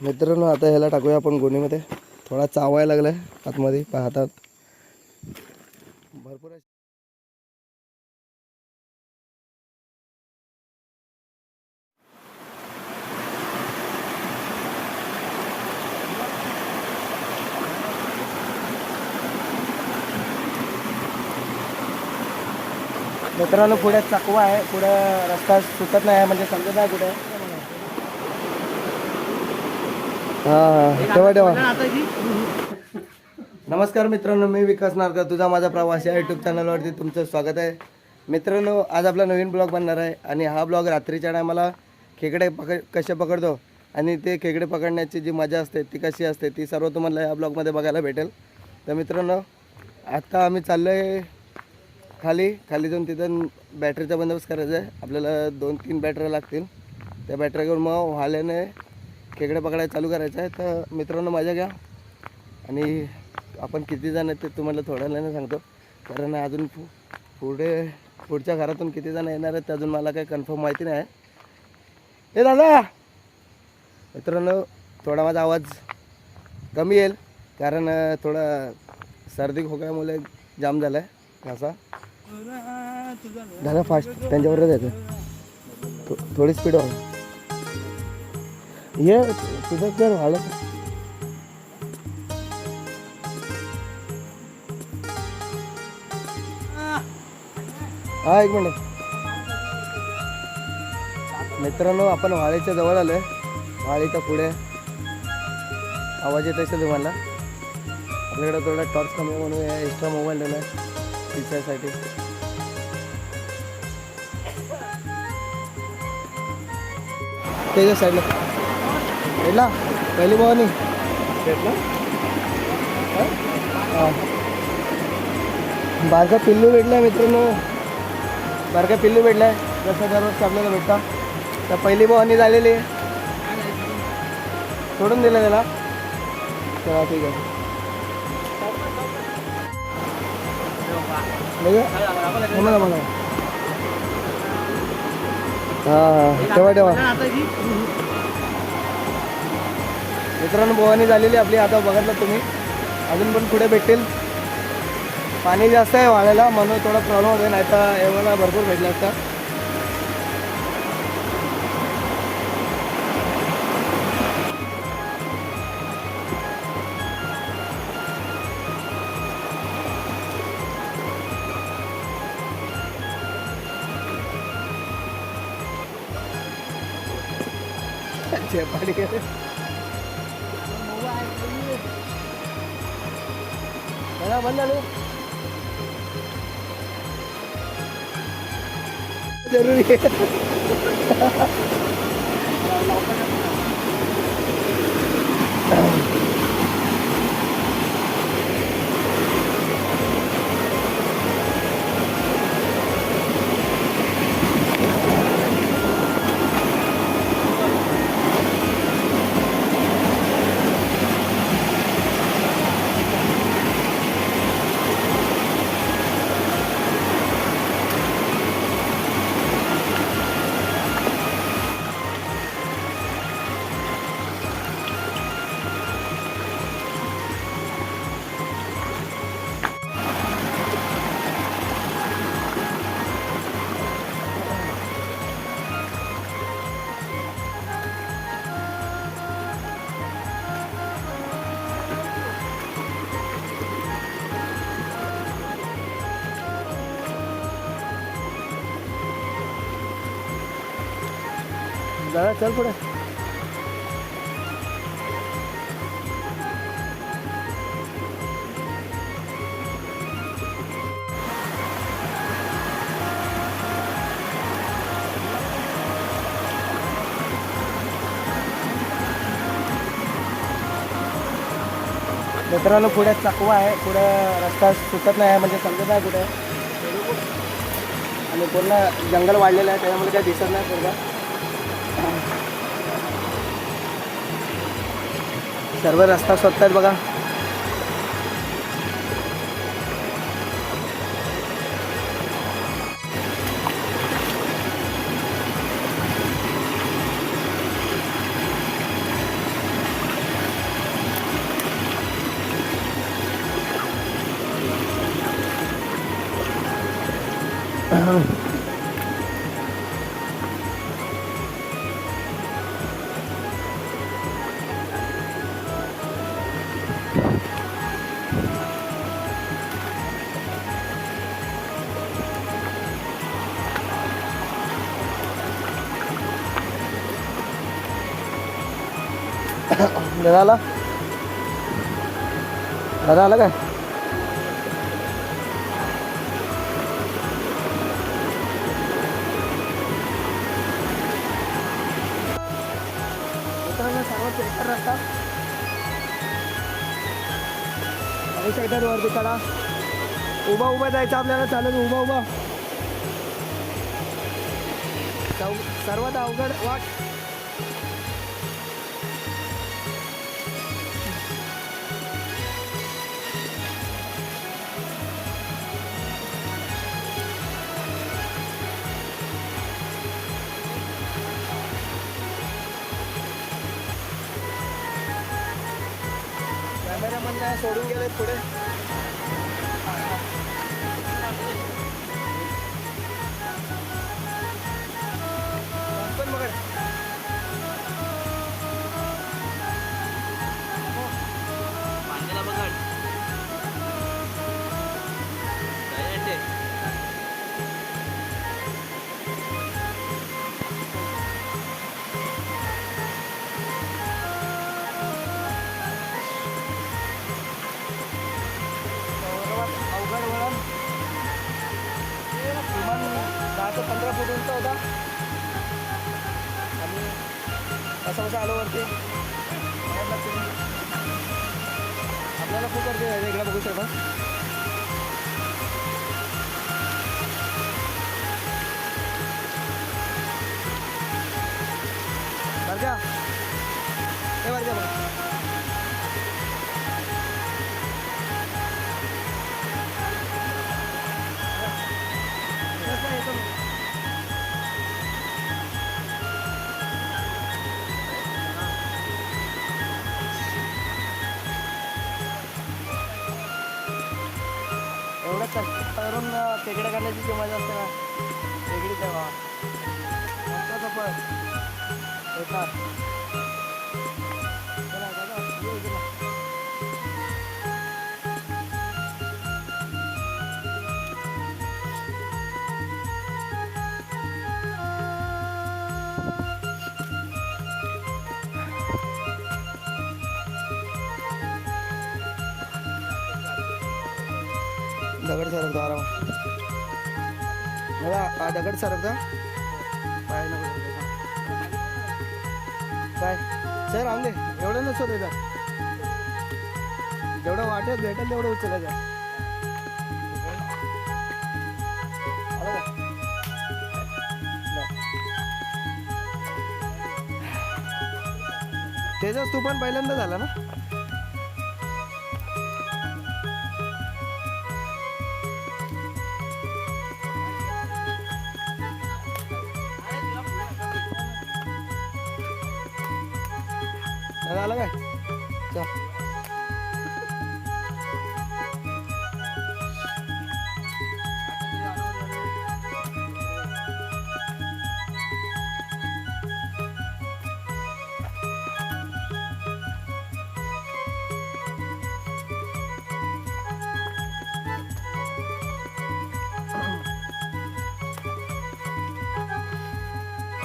मित्रांनो आता ह्याला टाकूया आपण गोणीमध्ये. थोडा चावायला लागलाय आतमध्ये पाहतात. भरपूर मित्रांनो पुढे चकवा आहे. पुढे रस्ता सुटत नाही आहे म्हणजे समजत नाही कुठे. हा ठेवा ठेवा. नमस्कार मित्रांनो मी विकास नारकर. तुझा माझा प्रवास या यूट्यूब चॅनलवरती तुमचं स्वागत आहे. मित्रांनो आज आपला नवीन ब्लॉग बनणार आहे आणि हा ब्लॉग रात्रीच्या टायमाला खेकडे पकड कसे पकडतो आणि ते खेकडे पकडण्याची जी मजा असते ती कशी असते ती सर्व तुम्हाला या ब्लॉगमध्ये बघायला भेटेल. तर मित्रांनो आता आम्ही चाललो आहे खाली. खाली जाऊन तिथं बॅटरीचा बंदोबस्त करायचा आहे. आपल्याला दोन तीन बॅटऱ्या लागतील. त्या बॅटऱ्या घेऊन मग व्हाल्याने खेकडे पकडायला चालू करायचं आहे. तर मित्रांनो मजा घ्या. आणि आपण किती जण आहेत ते तुम्हाला थोड्या वेळाने सांगतो. कारण अजून पु पुढे पुढच्या घरातून किती जण येणार आहेत ते अजून मला काही कन्फर्म माहिती नाही आहे. हे दादा! मित्रांनो थोडा माझा आवाज कमी येईल. कारण थोडा सर्दी खोकल्यामुळे जाम झाला आहे घासा दादा फास्ट त्यांच्याबरोबर जायचं थो- थोडी स्पीड वाढ ये तुझं जर वाढत हा एक मिनिट. मित्रांनो आपण वाळेच्या जवळ आलोय. वाळेच्या पुढे. आवाज येत असेल तुम्हाला? आपल्याकडे थोडा टॉर्च कमी म्हणून एक्स्ट्रा मोबाईल दिला आहे दिसायसाठी त्याच्या साईडला भेटला पहिली भवानी भेटला हां. बारका पिल्लू भेटलाय मित्रांनो. बारका पिल्लू भेटलाय. जसं दररोज आपल्याला भेटता. तर पहिली भवानी झालेली. आहे सोडून दिलं त्याला. चला ठीक आहे. हां. ठेवा ठेवा. मित्रांनो भवानी झालेली आपली आता बघितलं तुम्ही. अजून पण पुढे भेटतील? पाणी जास्त आहे वाळायला म्हणून थोडा प्रॉब्लेम होतो नाही तर एवढा भरपूर भेटला असता. पाणी गेले बघा बंद झालं जरुरी आहे दादा चल पुढे. मित्रांनो पुढे चकवा आहे पुढे रस्ता सुटत नाही आहे म्हणजे समजत नाही कुठे. आणि पूर्ण जंगल वाढलेलं आहे त्याच्यामुळे काही दिसत नाही पूर्ण. सर्व रस्ता स्वतः आहेत बघा. दादा आला दादा आला काय मित्रांनो वरती चढा उभा उभा जायचं आपल्याला चालत उभा उभा. सर्वात अवघड वाट. कॅमेरामन काय सोडून गेले पुढे. असं कसं वरती. आपल्याला खूप- करते खूप वरती बघू शकता. बरं का हे बरं का बघा. पाण्याची काढण्याची जी मजा असते ना वेगळी तेव्हा बा पण. येतात. चला, दादा, ये दगड सरकतो मला बघा हा दगड सरकता पाय नको काय? सर राहून एवढं नसतो त्याचा जेवढं वाटेल भेटेल तेवढं उचलायचं का? त्याचाच तू पण पहिल्यांदा झाला ना? दादा आला काय? चल.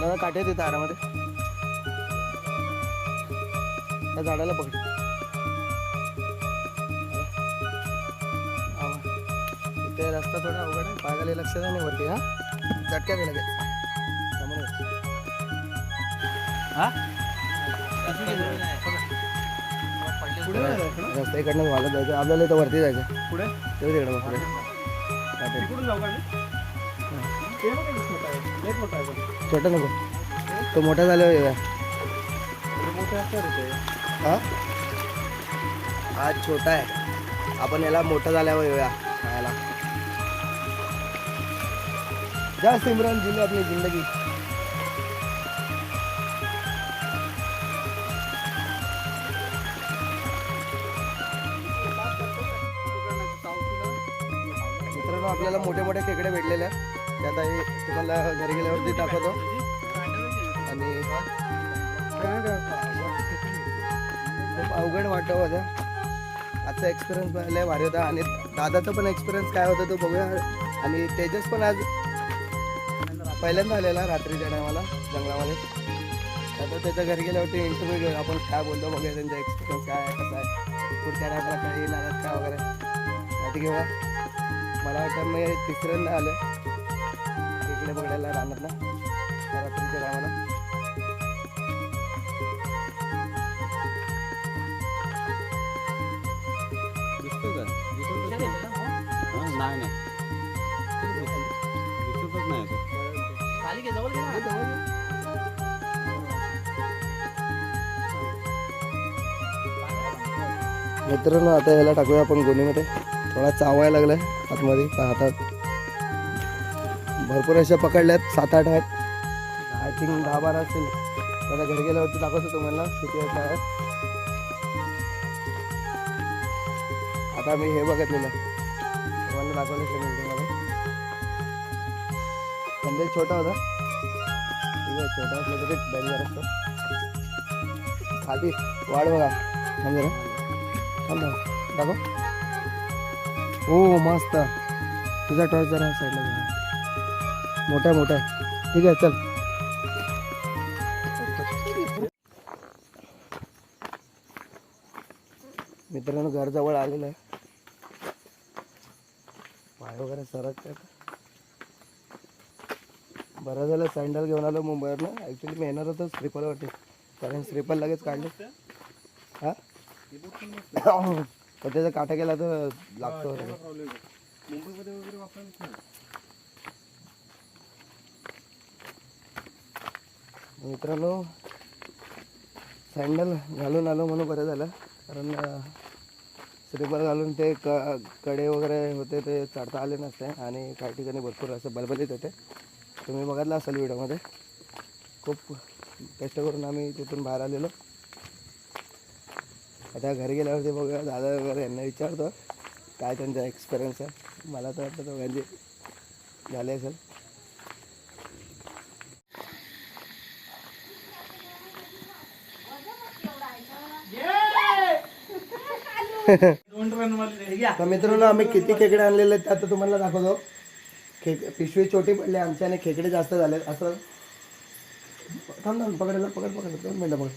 दादा काटे देतं आरामध्ये त्या झाडाला पकड आवा. इथे रस्ता थोडा अवघड आहे. पागाले लक्ष द्या नाही वरती हा. झटक्या ये. रस्ता इकडनं वाढत जायचं. आपल्याला इथं वरती जायचं पुढे? तेव्हा तिकडं मग पुढे? ते बघा. छोटा नको. तो मोठा झाल्यावर हा? हा छोटा आहे. आपण याला मोठं झाल्यावर येऊया खायला. जा सिमरन जिले आपली जिंदगी. मित्रांनो आपल्याला मोठे मोठे खेकडे भेटलेले आहेत. ते आता हे तुम्हाला घरी गेल्यावरती दाखवतो. आणि खूप अवघड वाटावं होतं. आजचा एक्सपिरियन्स लय भारी होता. आणि दादाचा पण एक्सपिरियन्स काय होता तो बघूया. आणि तेजस पण आज पहिल्यांदा आलेला रात्रीच्या टायमाला जंगलामध्ये. आता त्याच्या घरी गेल्यावरती इंटरव्ह्यू घेऊ आपण काय बोलतो बघूया त्यांचा एक्सपिरियन्स काय आहे कसं आहे. पुढच्या टायमाला काय येणार काय वगैरे. माहिती घेऊया. मला वाटतं मी तिसऱ्यांदा आलं इकडे बघायला राहणार ना दिसतो का दिसतच नाही नाही नाही दिसतच नाही तो. मित्रांनो आता ह्याला टाकूया आपण गोणीमध्ये. थोडा चावायला लागलाय आतमध्ये पहा हातात भरपूर अशा पकडल्यात सात आठ आहेत. आय थिंक दहा बारा असतील त्याला घरी गेल्यावरती दाखवतो तुम्हाला किती वाजता आहेत. आता मी हे बघितलेलं. तुम्हाला दाखवलं असेल तुम्हाला संदेश छोटा होता. ठीक आहे छोटा असला तरी डेंजर असतो. खाली वाढ बघा. म्हणजे दाखव. ओ मस्त. तुझा टॉर्च जरा साईडला घे. मोठा मोठा आहे. ठीक आहे चल. मित्रांनो घरजवळ आलेलं आहे. पाय वगैरे सरकत बरं झालं सँडल घेऊन आलो मुंबईवरनं. ॲक्च्युली मी येणार होतो श्रीपलवरती कारण श्रीपल लगेच काढले. हा? पण त्याचा काटा केला तर लागतो मित्रांनो सँडल घालून आलो म्हणून बरं झालं. कारण अं, स्लीपर घालून ते क कडे वगैरे होते ते चढता आले नसते आणि काही ठिकाणी भरपूर असं बलबलीत होते. तुम्ही बघितलं असेल व्हिडिओमध्ये. खूप कष्ट करून आम्ही तिथून बाहेर आलेलो. आता घरी गेल्यावरती बघूया दादा वगैरे यांना विचारतो. काय त्यांचा एक्सपिरियन्स आहे? मला तर वाटतं दोघांचे झाले असेल. तर मित्रांनो आम्ही किती खेकडे आणलेले आहेत ते आता तुम्हाला दाखवतो. खेक पिशवी छोटी पडली आमच्या आणि खेकडे जास्त झाले असं. थांब थांब पकडायला पकड पकड दोन मिनटं पकड.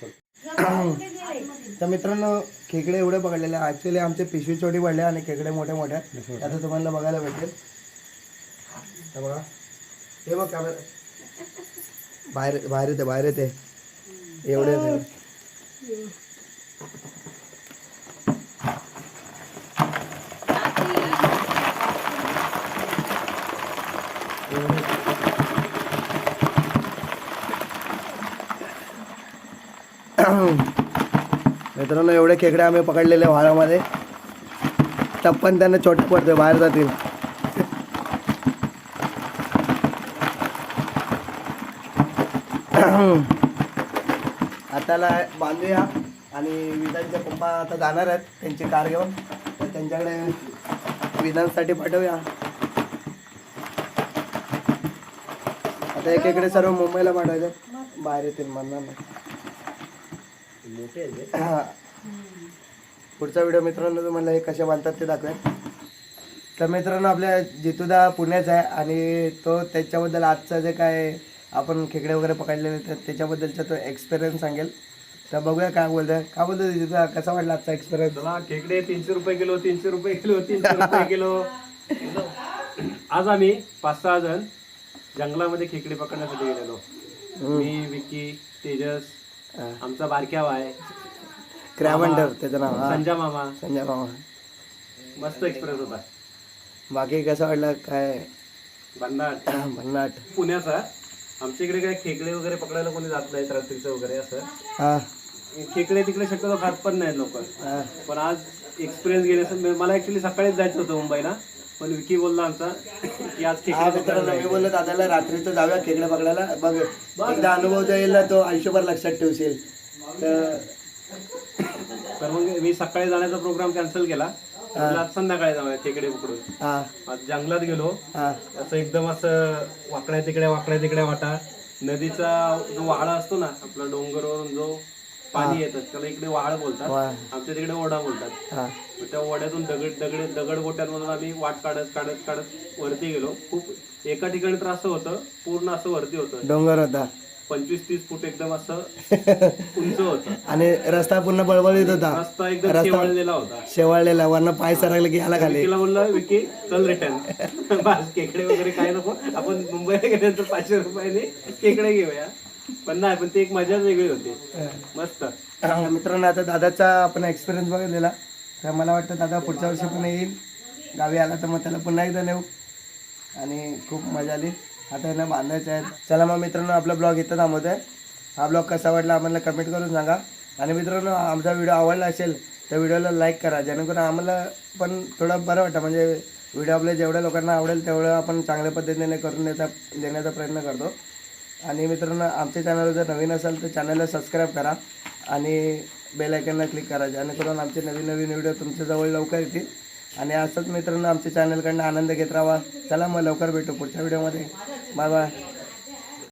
कर. तर मित्रांनो खेकडे एवढे पकडलेले ॲक्च्युली आमचे पिशवी छोटी पडले आणि खेकडे मोठे मोठे आहेत. आता तुम्हाला बघायला भेटेल. हे बघा. हे बघ कॅमेरा बाहेर बाहेर येते बाहेर येते. एवढे मित्रांनो एवढे खेकडे आम्ही पकडलेले वारामध्ये टप्पन त्यांना छोट पडते बाहेर जातील. आताला बांधूया. आणि विधानच्या पप्पा आता जाणार आहेत त्यांची कार घेऊन. तर त्यांच्याकडे विधानसाठी पाठवूया. आता एक इकडे सर्व मुंबईला पाठवायचे बाहेर येतील म्हणणार नाही. पुढचा व्हिडिओ मित्रांनो तुम्हाला हे कसे बांधतात ते दाखवेल तर मित्रांनो आपल्या जितूदा पुण्याचा आहे आणि तो त्याच्याबद्दल आजचं जे काय आपण खेकडे वगैरे पकडलेले तर त्याच्याबद्दलचा तो एक्सपिरियन्स सांगेल. तर बघूया काय बोलतोय. काय बोलतो जितूदा कसा वाटला आजचा एक्सपिरियन्स चला खेकडे तीनशे रुपये किलो तीनशे रुपये किलो तीनशे रुपये किलो. आज आम्ही पाच सहा जण जंगलामध्ये खेकडे पकडण्यासाठी गेलेलो. मी विक्की तेजस आमचा बारक्या बाय. क्रॅव्हंडर त्याचं नाव हा. संजय मामा. संजय मामा. मस्त एक्सपिरियन्स होता. बाकी कसं वाटलं काय? भन्नाट. भन्नाट. पुण्याचा. आमच्या इकडे काय खेकडे वगैरे पकडायला कोणी जात नाहीत रात्रीचं वगैरे असं. हा. खेकडे तिकडे शक्यतो खात पण नाहीत लोक. पण आज एक्सपिरियन्स गेले मला ऍक्च्युली सकाळीच जायचं होतं मुंबईला. पण विकी बोलला आमचा की आज खेकडे मित्रांनो मी बोललो दादाला रात्रीचं जाऊया खेकडे पकडायला बघ एकदा अनुभव जो येईल ना तो आयुष्यभर लक्षात ठेवशील. तर मग मी सकाळी जाण्याचा प्रोग्राम कॅन्सल केला. आज संध्याकाळी जाऊया खेकडे पकडून. हा. आज जंगलात गेलो. असं एकदम असं वाकड्या तिकड्या वाकड्या तिकड्या वाटा. नदीचा जो वाळा असतो ना आपला डोंगरवरून जो पाणी येतं त्याला इकडे वाळ बोलतात आमच्या तिकडे ओढा बोलतात. हा. मग त्या ओढ्यातून दगड दगड दगड गोट्यांमधून आम्ही वाट काढत काढत काढत वरती गेलो. खूप एका ठिकाणी तर असं होतं पूर्ण असं वरती होतं. डोंगर होता. पंचवीस तीस फूट एकदम असं उंच होतं. आणि रस्ता पूर्ण बळबळीत होता. रस्ता एकदम शेवाळलेला होता. शेवाळलेला वरनं पाय सरकले की ह्याला खाली. विकीला म्हणलं विकी चल रिटर्न बस केकडे वगैरे काय नको आपण मुंबईला गेल्यानंतर पाचशे रुपयाने केकडे घेऊया. पण नाही पण ती एक मजाच वेगळी होती. मस्त. मित्रांनो आता दादाचा आपण एक्सपिरियन्स बघितलेला. तर मला वाटतं दादा पुढच्या वर्षी पण येईल. गावी आला तर मग त्याला पुन्हा एकदा नेऊ. आणि खूप मजा आली. आता यांना बांधायचं आहे. चला मग मित्रांनो आपला ब्लॉग इथं थांबवत आहे हा ब्लॉग कसा वाटला आम्हाला कमेंट करून सांगा. आणि मित्रांनो आमचा व्हिडिओ आवडला असेल तर व्हिडिओला लाईक करा. जेणेकरून आम्हाला पण थोडं बरं वाटतं. म्हणजे व्हिडिओ आपल्या जेवढ्या लोकांना आवडेल तेवढं आपण चांगल्या पद्धतीने करून देता देण्याचा प्रयत्न करतो. आणि मित्रांनो आमच्या चॅनलवर जर नवीन असाल तर चॅनलला सबस्क्राईब करा आणि बेलायकनला क्लिक करा जेणेकरून आमचे नवीन नवीन व्हिडिओ तुमच्याजवळ लवकर येतील. आणि असंच मित्रांनो आमच्या चॅनलकडनं आनंद घेत राहा. चला मग लवकर भेटू पुढच्या व्हिडिओमध्ये बाय बाय